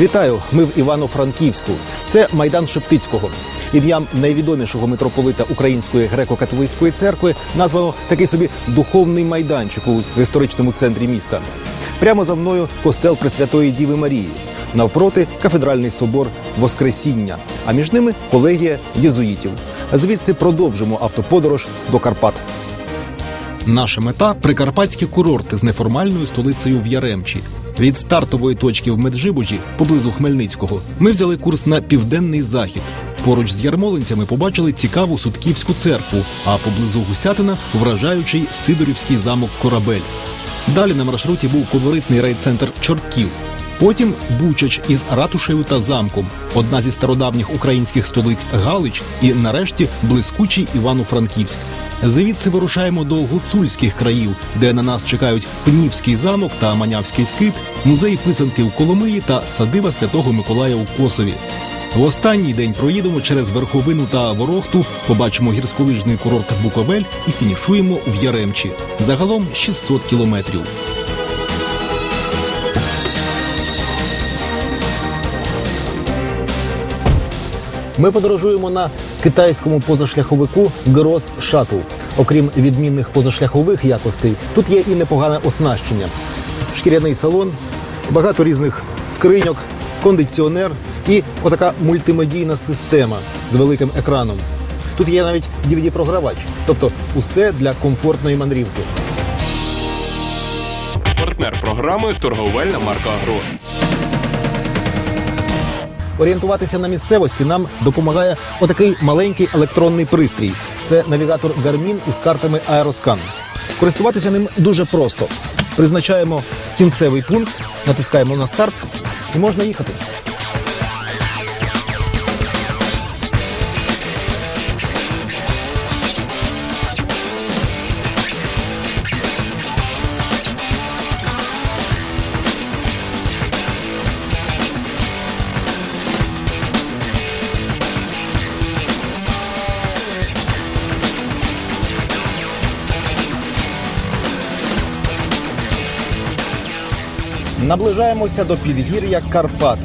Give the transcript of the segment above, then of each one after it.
Вітаю! Ми в Івано-Франківську. Це майдан Шептицького. Ім'ям найвідомішого митрополита Української греко-католицької церкви названо такий собі духовний майданчик у історичному центрі міста. Прямо за мною костел Пресвятої Діви Марії. Навпроти кафедральний собор Воскресіння, а між ними колегія єзуїтів. Звідси продовжимо автоподорож до Карпат. Наша мета прикарпатські курорти з неформальною столицею в Яремчі. Від стартової точки в Меджибужі, поблизу Хмельницького, ми взяли курс на південний захід. Поруч з ярмолинцями побачили цікаву Сутківську церкву, а поблизу Гусятина вражаючий Сидорівський замок Корабель. Далі на маршруті був колоритний райцентр Чортків. Потім Бучач із ратушею та замком, одна зі стародавніх українських столиць Галич, і нарешті блискучий Івано-Франківськ. Звідси вирушаємо до гуцульських країв, де на нас чекають Пнівський замок та Манявський скит, музей писанки у Коломиї та садиба святого Миколая у Косові. В останній день проїдемо через Верховину та Ворохту, побачимо гірськолижний курорт Буковель і фінішуємо в Яремчі. Загалом 600 кілометрів. Ми подорожуємо на китайському позашляховику Грос Шаттл. Окрім відмінних позашляхових якостей, тут є і непогане оснащення: шкіряний салон, багато різних скриньок, кондиціонер і отака мультимедійна система з великим екраном. Тут є навіть DVD-програвач, тобто усе для комфортної мандрівки. Партнер програми торговельна марка Агрос. Орієнтуватися на місцевості нам допомагає отакий маленький електронний пристрій. Це навігатор Garmin із картами Aeroscan. Користуватися ним дуже просто. Призначаємо кінцевий пункт, натискаємо на старт і можна їхати. Наближаємося до підгір'я Карпат.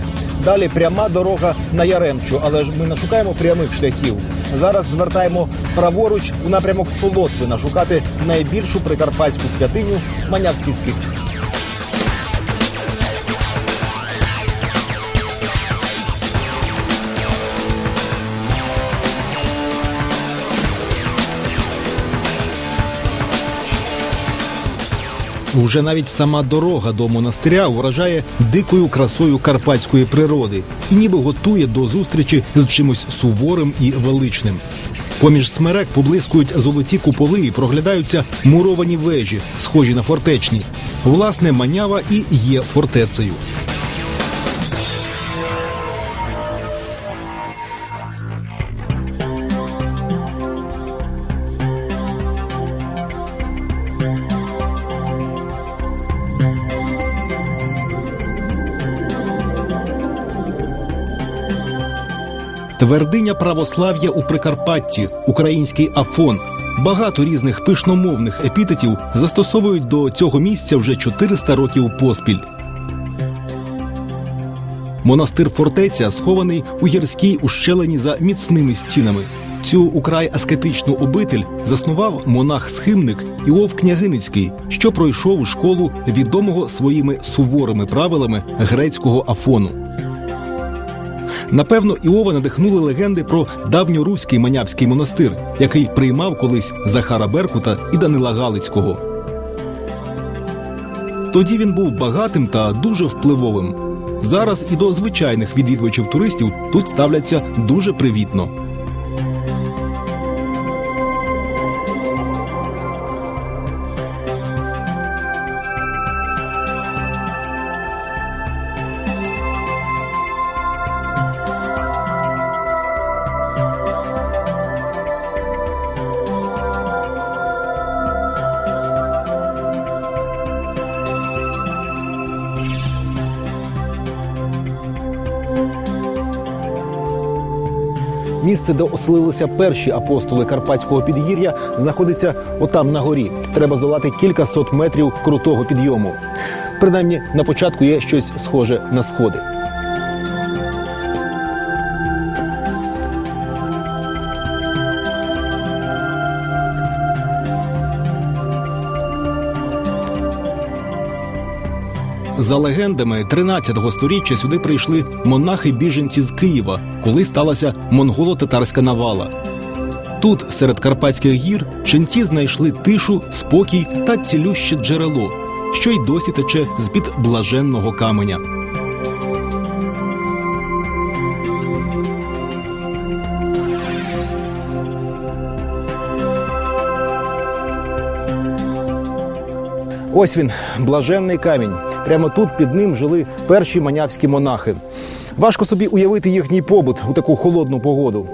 Далі пряма дорога на Яремчу, але ж ми не шукаємо прямих шляхів. Зараз звертаємо праворуч у напрямок Солотвина шукати найбільшу прикарпатську святиню Манявський скит. Уже навіть сама дорога до монастиря вражає дикою красою карпатської природи і ніби готує до зустрічі з чимось суворим і величним. Поміж смерек поблискують золоті куполи і проглядаються муровані вежі, схожі на фортечні. Власне, манява і є фортецею. Твердиня православ'я у Прикарпатті, український Афон. Багато різних пишномовних епітетів застосовують до цього місця вже 400 років поспіль. Монастир фортеця схований у гірській ущелині за міцними стінами. Цю украй аскетичну обитель заснував монах-схимник Іов Княгиницький, що пройшов школу відомого своїми суворими правилами грецького афону. Напевно, Іова надихнули легенди про давньоруський манявський монастир, який приймав колись Захара Беркута і Данила Галицького. Тоді він був багатим та дуже впливовим. Зараз і до звичайних відвідувачів туристів тут ставляться дуже привітно. Місце, де оселилися перші апостоли Карпатського підгір'я, знаходиться отам на горі. Треба здолати кілька сот метрів крутого підйому. Принаймні, на початку є щось схоже на сходи. За легендами 13-го сторіччя сюди прийшли монахи-біженці з Києва, коли сталася монголо-татарська навала. Тут, серед Карпатських гір, ченці знайшли тишу, спокій та цілюще джерело, що й досі тече з-під блаженного каменя. Ось він, блаженний камінь. Прямо тут під ним жили перші манявські монахи. Важко собі уявити їхній побут у таку холодну погоду.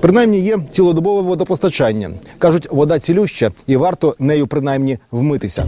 Принаймні є цілодобове водопостачання. Кажуть, вода цілюща і варто нею принаймні вмитися.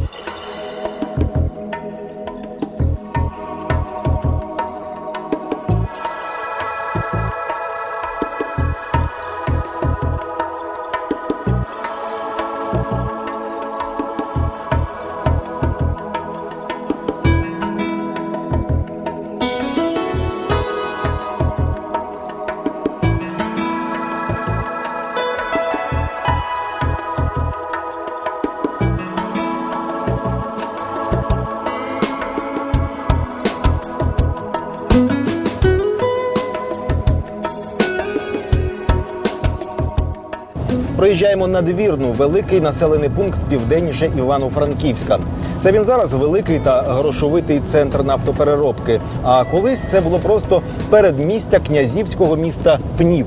Проїжджаємо надвірну, великий населений пункт південніше Івано-Франківська. Це він зараз великий та грошовитий центр нафтопереробки. А колись це було просто передмістя князівського міста Пнів.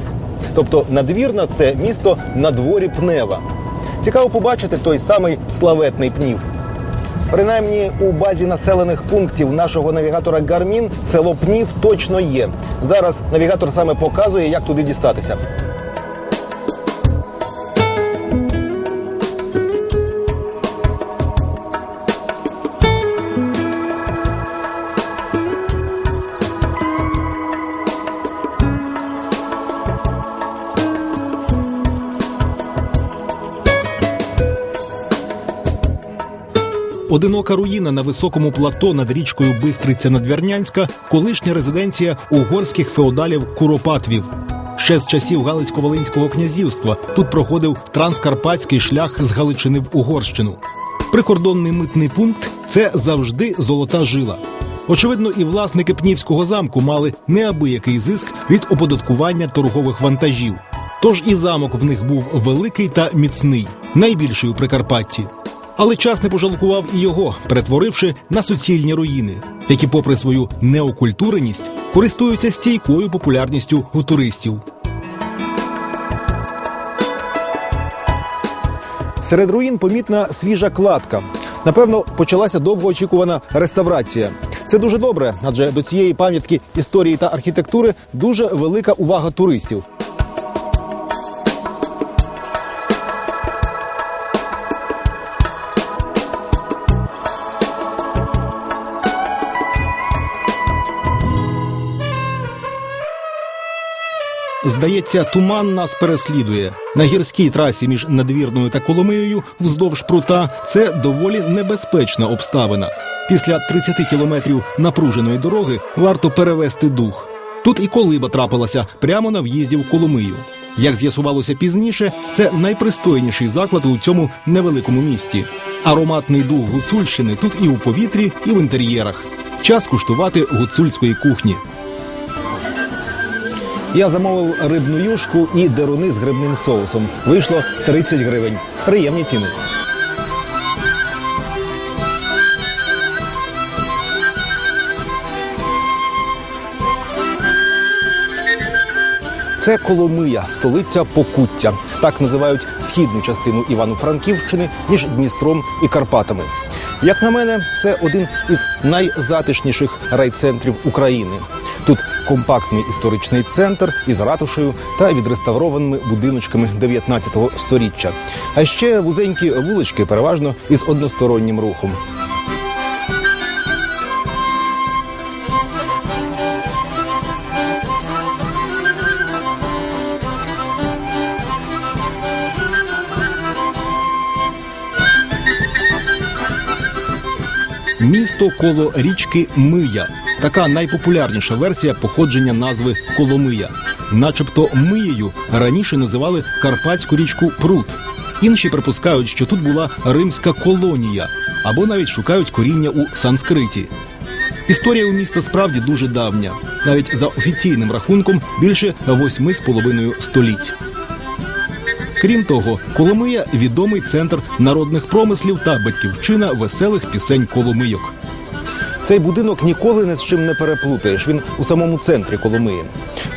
Тобто надвірна це місто на дворі Пнева. Цікаво побачити той самий славетний Пнів. Принаймні у базі населених пунктів нашого навігатора Гармін село Пнів точно є. Зараз навігатор саме показує, як туди дістатися. Одинока руїна на високому плато над річкою Бистриця Надвірнянська, колишня резиденція угорських феодалів Куропатвів. Ще з часів Галицько-Волинського князівства тут проходив транскарпатський шлях з Галичини в Угорщину. Прикордонний митний пункт це завжди золота жила. Очевидно, і власники Пнівського замку мали неабиякий зиск від оподаткування торгових вантажів. Тож і замок в них був великий та міцний, найбільший у Прикарпатті. Але час не пожалкував і його, перетворивши на суцільні руїни, які, попри свою неокультуреність, користуються стійкою популярністю у туристів. Серед руїн помітна свіжа кладка. Напевно, почалася довгоочікувана реставрація. Це дуже добре, адже до цієї пам'ятки історії та архітектури дуже велика увага туристів. Здається, туман нас переслідує на гірській трасі між надвірною та Коломиєю вздовж прута. Це доволі небезпечна обставина. Після 30 кілометрів напруженої дороги варто перевести дух. Тут і колиба трапилася прямо на в'їзді в Коломию. Як з'ясувалося пізніше, це найпристойніший заклад у цьому невеликому місті. Ароматний дух гуцульщини тут і у повітрі, і в інтер'єрах. Час куштувати гуцульської кухні. Я замовив рибну юшку і деруни з грибним соусом. Вийшло 30 гривень. Приємні ціни. Це Коломия, столиця Покуття. Так називають східну частину Івано-Франківщини між Дністром і Карпатами. Як на мене, це один із найзатишніших райцентрів України. Тут компактний історичний центр із ратушею та відреставрованими будиночками 19 сторіччя. А ще вузенькі вулички, переважно із одностороннім рухом. Місто коло річки Мия. Така найпопулярніша версія походження назви Коломия. Начебто Миєю раніше називали Карпатську річку Прут. Інші припускають, що тут була римська колонія, або навіть шукають коріння у санскриті. Історія у міста справді дуже давня, навіть за офіційним рахунком більше восьми з половиною століть. Крім того, Коломия відомий центр народних промислів та батьківщина веселих пісень Коломийок. Цей будинок ніколи ні з чим не переплутаєш. Він у самому центрі Коломиї.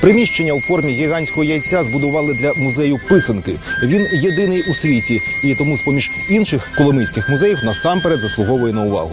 Приміщення у формі гігантського яйця збудували для музею писанки. Він єдиний у світі і тому, з поміж інших коломийських музеїв, насамперед заслуговує на увагу.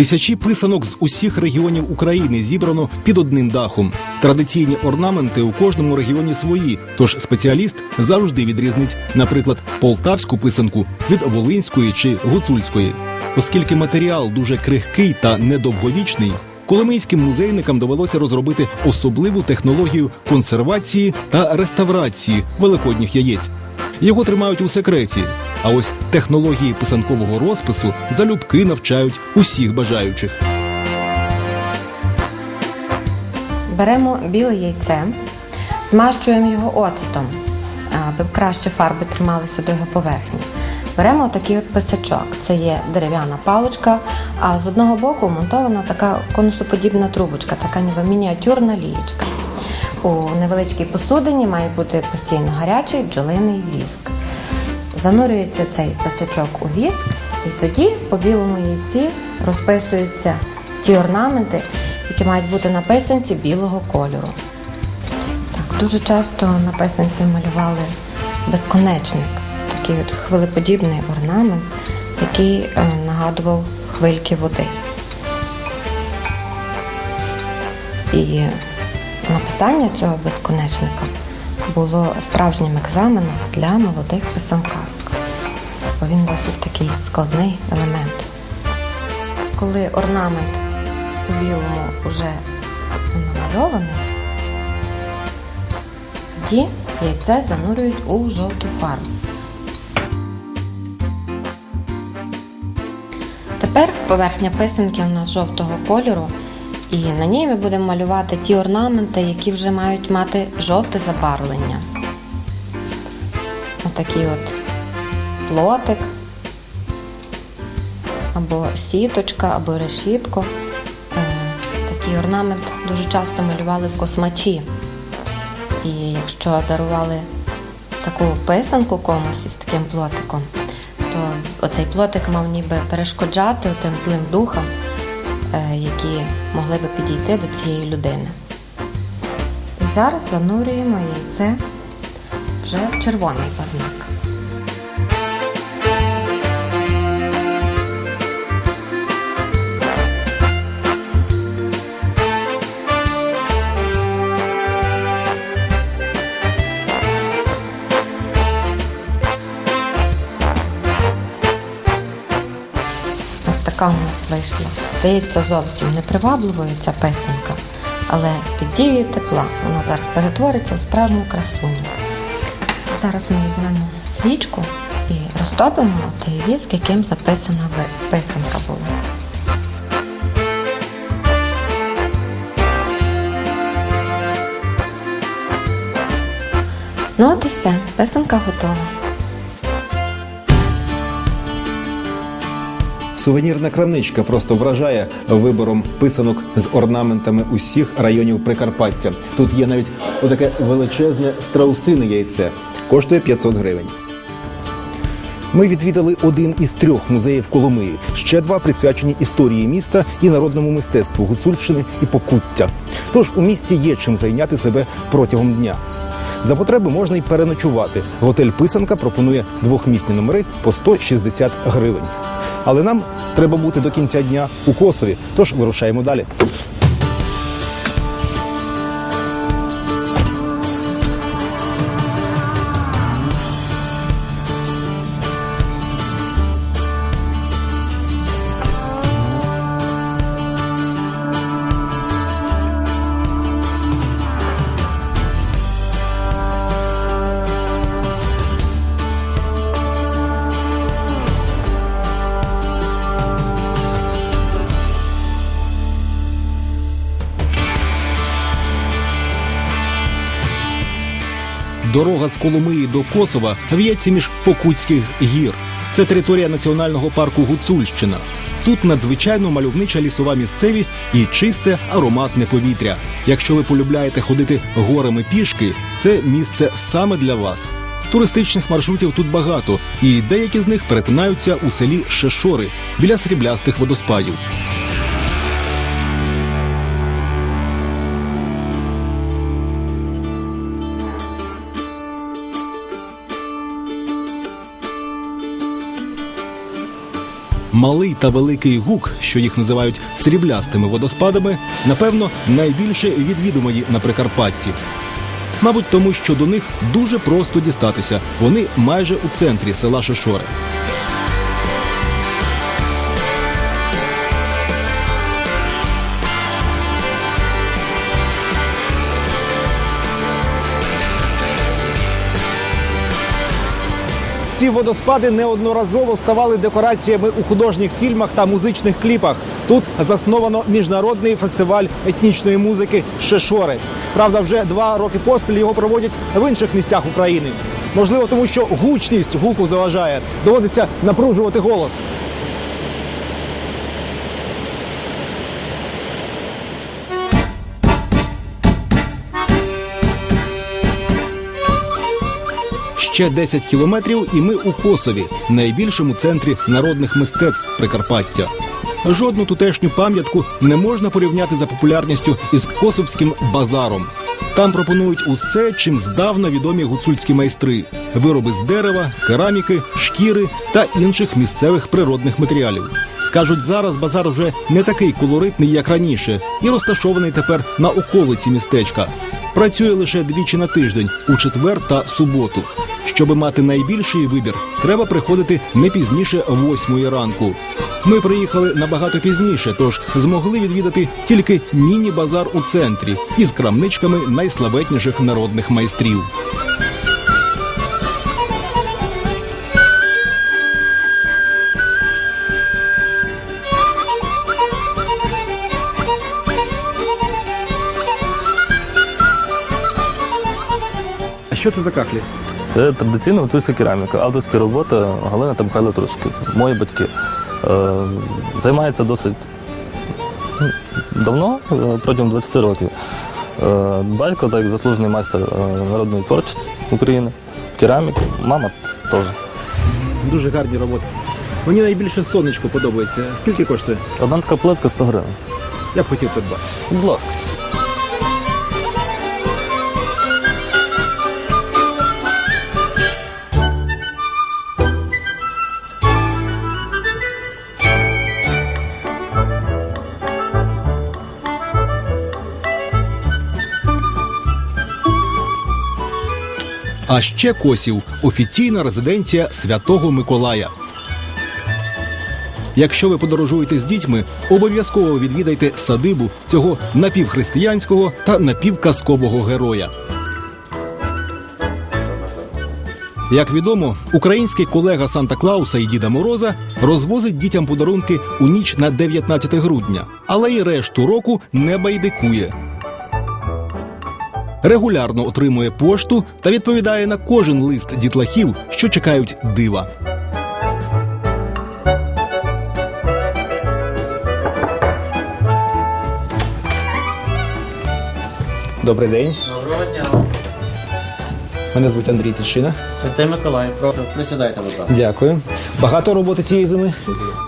Тисячі писанок з усіх регіонів України зібрано під одним дахом. Традиційні орнаменти у кожному регіоні свої, тож спеціаліст завжди відрізнить, наприклад, полтавську писанку від волинської чи гуцульської. Оскільки матеріал дуже крихкий та недовговічний, коломийським музейникам довелося розробити особливу технологію консервації та реставрації великодніх яєць. Його тримають у секреті. А ось технології писанкового розпису залюбки навчають усіх бажаючих. Беремо біле яйце, змащуємо його оцетом, аби краще фарби трималися до його поверхні. Беремо такий от писачок. Це є дерев'яна паличка, а з одного боку вмонтована така конусоподібна трубочка, така ніби мініатюрна лієчка. У невеличкій посудині має бути постійно гарячий бджолиний віск. Занурюється цей писачок у віск, і тоді по білому яйці розписуються ті орнаменти, які мають бути на писанці білого кольору. Так, дуже часто на писанці малювали безконечник, такий от хвилеподібний орнамент, який е, нагадував хвильки води. І написання цього безконечника було справжнім екзаменом для молодих писанкарок, бо він досить такий складний елемент. Коли орнамент у білому вже намальований, тоді яйце занурюють у жовту фарбу. Тепер поверхня писанки у нас жовтого кольору, і на ній ми будемо малювати ті орнаменти, які вже мають мати жовте забарвлення. Отакий от плотик, або сіточка, або решітко. Е, Такий орнамент дуже часто малювали в космачі. І якщо дарували таку писанку комусь із таким плотиком, то оцей плотик мав ніби перешкоджати тим злим духам, які могли би підійти до цієї людини. І зараз занурюємо яйце вже в червоний барвник. Здається, зовсім непривабливою ця песенка, але під дією тепла вона зараз перетвориться в справжню красуню. Зараз ми візьмемо свічку і розтопимо той віск, яким записана писанка була. Ну от і все, писанка готова. Сувенірна крамничка просто вражає вибором писанок з орнаментами усіх районів Прикарпаття. Тут є навіть отаке величезне страусине яйце. Коштує 500 гривень. Ми відвідали один із трьох музеїв Коломиї. Ще два присвячені історії міста і народному мистецтву Гуцульщини і Покуття. Тож у місті є чим зайняти себе протягом дня. За потреби можна й переночувати. Готель Писанка пропонує двохмісні номери по 160 гривень. Але нам треба бути до кінця дня у Косові, тож вирушаємо далі. Дорога з Коломиї до Косова в'ється між Покутських гір. Це територія національного парку Гуцульщина. Тут надзвичайно мальовнича лісова місцевість і чисте ароматне повітря. Якщо ви полюбляєте ходити горами пішки, це місце саме для вас. Туристичних маршрутів тут багато, і деякі з них перетинаються у селі Шешори біля сріблястих водоспадів. Малий та великий гук, що їх називають сріблястими водоспадами, напевно, найбільше відвідувані на Прикарпатті. Мабуть, тому що до них дуже просто дістатися. Вони майже у центрі села Шишори. Ці водоспади неодноразово ставали декораціями у художніх фільмах та музичних кліпах. Тут засновано міжнародний фестиваль етнічної музики Шешори. Правда, вже два роки поспіль його проводять в інших місцях України. Можливо, тому що гучність гуку заважає. Доводиться напружувати голос. Ще 10 кілометрів, і ми у Косові, найбільшому центрі народних мистецтв Прикарпаття. Жодну тутешню пам'ятку не можна порівняти за популярністю із косовським базаром. Там пропонують усе, чим здавна відомі гуцульські майстри: вироби з дерева, кераміки, шкіри та інших місцевих природних матеріалів. Кажуть, зараз базар вже не такий колоритний, як раніше, і розташований тепер на околиці містечка. Працює лише двічі на тиждень у четвер та суботу. Щоби мати найбільший вибір, треба приходити не пізніше восьмої ранку. Ми приїхали набагато пізніше, тож змогли відвідати тільки міні-базар у центрі із крамничками найславетніших народних майстрів. А що це за кахлі? Це традиційна гуцульська кераміка, авторська робота Галина та Михайло Трушки, мої батьки. Е, займається досить ну, давно, е, протягом 20 років. Е, батько, так заслужений майстер народної творчості України, кераміки, мама теж. Дуже гарні роботи. Мені найбільше сонечко подобається. Скільки коштує? Одна така плитка 100 гривень. Я б хотів придбати. Будь ласка. А ще Косів офіційна резиденція Святого Миколая. Якщо ви подорожуєте з дітьми, обов'язково відвідайте садибу цього напівхристиянського та напівказкового героя. Як відомо, український колега Санта Клауса і Діда Мороза розвозить дітям подарунки у ніч на 19 грудня, але й решту року не байдикує. Регулярно отримує пошту та відповідає на кожен лист дітлахів, що чекають дива. Добрий день. Доброго дня. Мене звуть Андрій Тичина. Святий Миколай, прошу, присідайте, будь ласка. Дякую. Багато роботи цієї зими.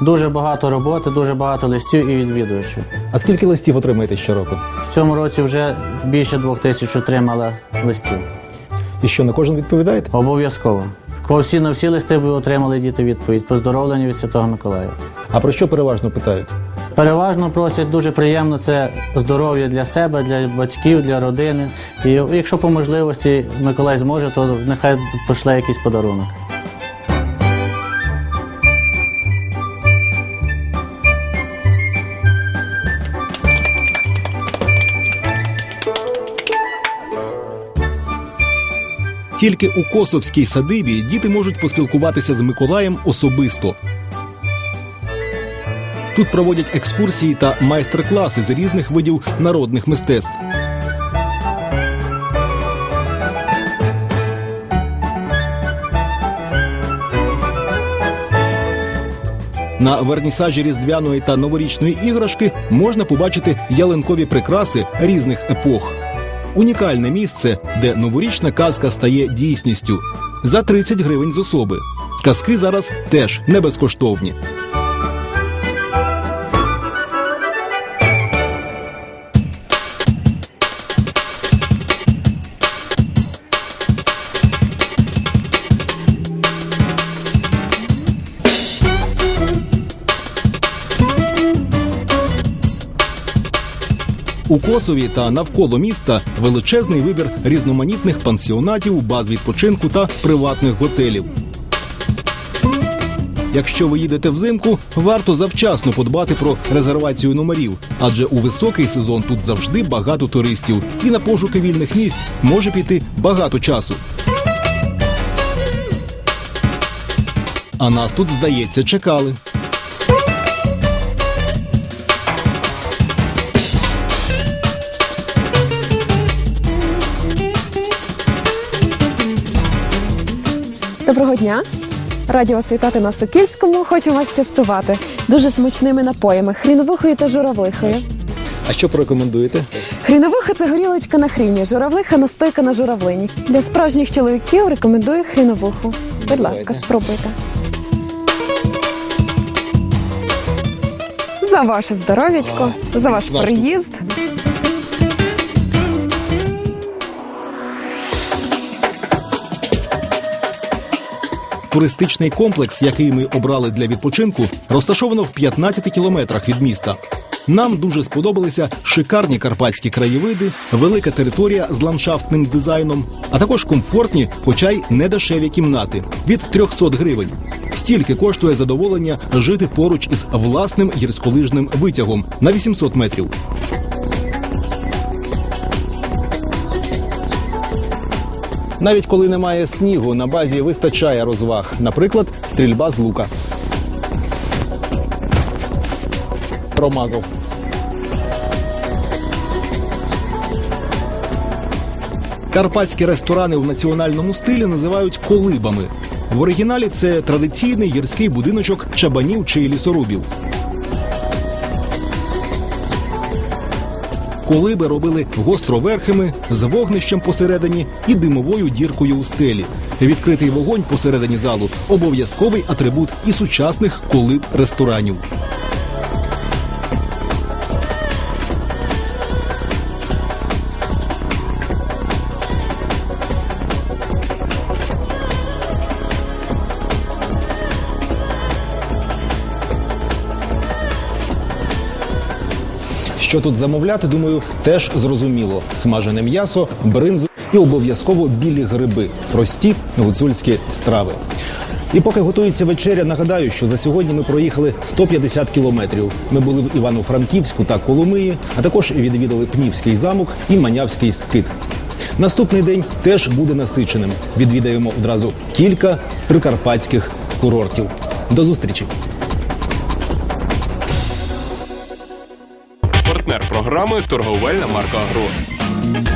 Дуже багато роботи, дуже багато листів і відвідувачів. А скільки листів отримаєте щороку? В цьому році вже більше двох тисяч отримали листів. І що на кожен відповідаєте? Обов'язково. Кого всі на всі листи ви отримали діти відповідь. Поздоровлення від Святого Миколая. А про що переважно питають? Переважно просять дуже приємно це здоров'я для себе, для батьків, для родини. І якщо по можливості Миколай зможе, то нехай пошле якийсь подарунок. Тільки у Косовській садибі діти можуть поспілкуватися з Миколаєм особисто. Тут проводять екскурсії та майстер-класи з різних видів народних мистецтв. На вернісажі різдвяної та новорічної іграшки можна побачити ялинкові прикраси різних епох. Унікальне місце, де новорічна казка стає дійсністю за 30 гривень з особи. Казки зараз теж не безкоштовні. У Косові та навколо міста величезний вибір різноманітних пансіонатів, баз відпочинку та приватних готелів. Якщо ви їдете взимку, варто завчасно подбати про резервацію номерів, адже у високий сезон тут завжди багато туристів, і на пошуки вільних місць може піти багато часу. А нас тут, здається, чекали. Доброго дня! Раді вас вітати на Сокільському. Хочемо вас частувати дуже смачними напоями хріновухою та журавлихою. А що порекомендуєте? Хріновуха це горілочка на хріні, журавлиха настойка на журавлині. Для справжніх чоловіків рекомендую хріновуху. Будь ласка, спробуйте. За ваше здоров'ячко, за ваш приїзд. Туристичний комплекс, який ми обрали для відпочинку, розташовано в 15 кілометрах від міста. Нам дуже сподобалися шикарні карпатські краєвиди, велика територія з ландшафтним дизайном, а також комфортні, хоча й недешеві кімнати від 300 гривень. Стільки коштує задоволення жити поруч із власним гірськолижним витягом на 800 метрів. Навіть коли немає снігу, на базі вистачає розваг, наприклад, стрільба з лука. Промазав. Карпатські ресторани в національному стилі називають колибами. В оригіналі це традиційний гірський будиночок чабанів чи лісорубів. Колиби робили гостроверхими з вогнищем посередині і димовою діркою у стелі. Відкритий вогонь посередині залу обов'язковий атрибут і сучасних колиб ресторанів. Що тут замовляти, думаю, теж зрозуміло: смажене м'ясо, бринзу і обов'язково білі гриби, прості гуцульські страви. І поки готується вечеря, нагадаю, що за сьогодні ми проїхали 150 кілометрів. Ми були в Івано-Франківську та Коломиї, а також відвідали Пнівський замок і Манявський скит. Наступний день теж буде насиченим. Відвідаємо одразу кілька прикарпатських курортів. До зустрічі! Програми торговельна марка Агро.